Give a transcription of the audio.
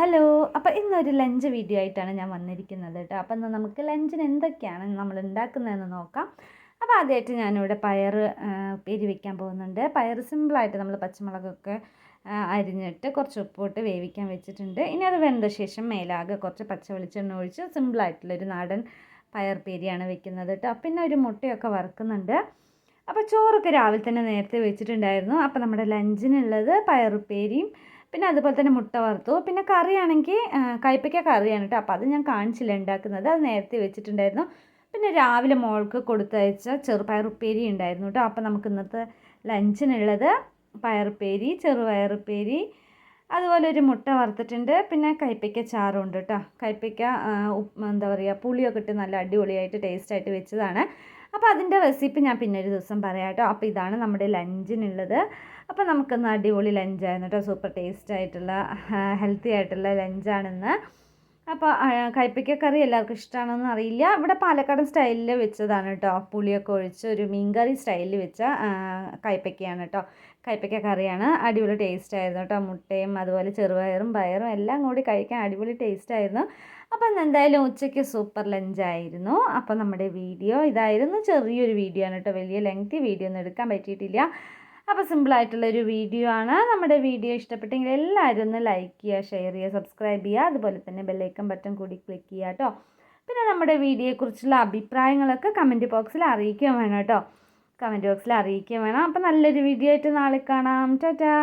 Hello അപ്പോൾ ഇന്നൊരു lunch video ആയിട്ടാണ് ഞാൻ വന്നിരിക്കുന്നത് കേട്ടോ. അപ്പം എന്നാൽ നമുക്ക് ലഞ്ചിന് എന്തൊക്കെയാണ് നമ്മൾ ഉണ്ടാക്കുന്നതെന്ന് നോക്കാം. അപ്പോൾ ആദ്യമായിട്ട് ഞാനിവിടെ പയർ ഉപ്പേരി വെക്കാൻ പോകുന്നുണ്ട്. പയർ സിമ്പിളായിട്ട് നമ്മൾ പച്ചമുളകൊക്കെ അരിഞ്ഞിട്ട് കുറച്ച് ഉപ്പിട്ട് വേവിക്കാൻ വെച്ചിട്ടുണ്ട്. ഇനി അത് വെന്ത ശേഷം മേലാകെ കുറച്ച് പച്ച വെളിച്ചെണ്ണ ഒഴിച്ച് സിമ്പിളായിട്ടുള്ളൊരു നാടൻ പയർ പേരിയാണ് വെക്കുന്നത് കേട്ടോ. പിന്നെ ഒരു മുട്ടയൊക്കെ വറുക്കുന്നുണ്ട്. അപ്പോൾ ചോറൊക്കെ രാവിലെ തന്നെ നേരത്തെ വെച്ചിട്ടുണ്ടായിരുന്നു. അപ്പോൾ നമ്മുടെ ലഞ്ചിനുള്ളത് പയറുപ്പേരിയും പിന്നെ അതുപോലെ തന്നെ മുട്ട വറുത്തു. പിന്നെ കറിയാണെങ്കിൽ കയ്പ്പയ്ക്ക കറിയാണ് കേട്ടോ. അപ്പോൾ അത് ഞാൻ കാണിച്ചില്ല ഉണ്ടാക്കുന്നത്. അത് നേരത്തെ വെച്ചിട്ടുണ്ടായിരുന്നു. പിന്നെ രാവിലെ മോൾക്ക് കൊടുത്തയച്ച ചെറുപയറുപ്പേരി ഉണ്ടായിരുന്നു കേട്ടോ. അപ്പോൾ നമുക്ക് ഇന്നത്തെ ലഞ്ചിനുള്ളത് പയറുപ്പേരി ചെറുപയറുപ്പേരി അതുപോലെ ഒരു മുട്ട വറുത്തിട്ടുണ്ട്. പിന്നെ കയ്പ്പയ്ക്ക ചാറുണ്ട് കേട്ടോ. കയ്പ്പയ്ക്ക എന്താ പറയുക പുളിയൊക്കെ ഇട്ട് നല്ല അടിപൊളിയായിട്ട് ടേസ്റ്റായിട്ട് വെച്ചതാണ്. അപ്പോൾ അതിന്റെ റെസിപ്പി ഞാൻ പിന്നെ ഒരു ദിവസം പറയാം കേട്ടോ. അപ്പോൾ ഇതാണ് നമ്മുടെ ലഞ്ചിനുള്ളത് അപ്പോൾ നമുക്കൊന്ന് അടിപൊളി ലഞ്ചായിരുന്നു കേട്ടോ. സൂപ്പർ ടേസ്റ്റ് ആയിട്ടുള്ള ഹെൽത്തി ആയിട്ടുള്ള ലഞ്ചാണിന്ന് അപ്പോൾ കയ്പ്പയ്ക്ക കറി എല്ലാവർക്കും ഇഷ്ടമാണെന്ന് അറിയില്ല. ഇവിടെ പാലക്കാടൻ സ്റ്റൈലിൽ വെച്ചതാണ് കേട്ടോ പുളിയൊക്കെ ഒഴിച്ച് ഒരു മീൻകറി സ്റ്റൈലിൽ വെച്ച കൈപ്പക്കയാണ് കേട്ടോ കയ്പ്പയ്ക്ക കറിയാണ്. അടിപൊളി ടേസ്റ്റ് ആയിരുന്നു കേട്ടോ മുട്ടയും അതുപോലെ ചെറുപയറും പയറും എല്ലാം കൂടി കഴിക്കാൻ അടിപൊളി ടേസ്റ്റ് ആയിരുന്നു. അപ്പം എന്തായാലും ഉച്ചയ്ക്ക് സൂപ്പർ ലഞ്ചായിരുന്നു അപ്പോൾ നമ്മുടെ വീഡിയോ ഇതായിരുന്നു. ചെറിയൊരു വീഡിയോ ആണ് കേട്ടോ വലിയ ലെങ്തി വീഡിയോ ഒന്നും എടുക്കാൻ പറ്റിയിട്ടില്ല. അപ്പോൾ സിമ്പിളായിട്ടുള്ളൊരു വീഡിയോ ആണ്. നമ്മുടെ വീഡിയോ ഇഷ്ടപ്പെട്ടെങ്കിൽ എല്ലാവരും ഒന്ന് ലൈക്ക് ചെയ്യുക ഷെയർ ചെയ്യുക സബ്സ്ക്രൈബ് ചെയ്യുക. അതുപോലെ തന്നെ ബെല്ലൈക്കൺ ബട്ടൺ കൂടി ക്ലിക്ക് ചെയ്യുക കേട്ടോ. പിന്നെ നമ്മുടെ വീഡിയോയെക്കുറിച്ചുള്ള അഭിപ്രായങ്ങളൊക്കെ കമന്റ് ബോക്സിൽ അറിയിക്കുകയും വേണം കേട്ടോ. കമന്റ് ബോക്സിൽ അറിയിക്കുകയും വേണം. അപ്പോൾ നല്ലൊരു വീഡിയോ ആയിട്ട് നാളെ കാണാം. ടാറ്റാ.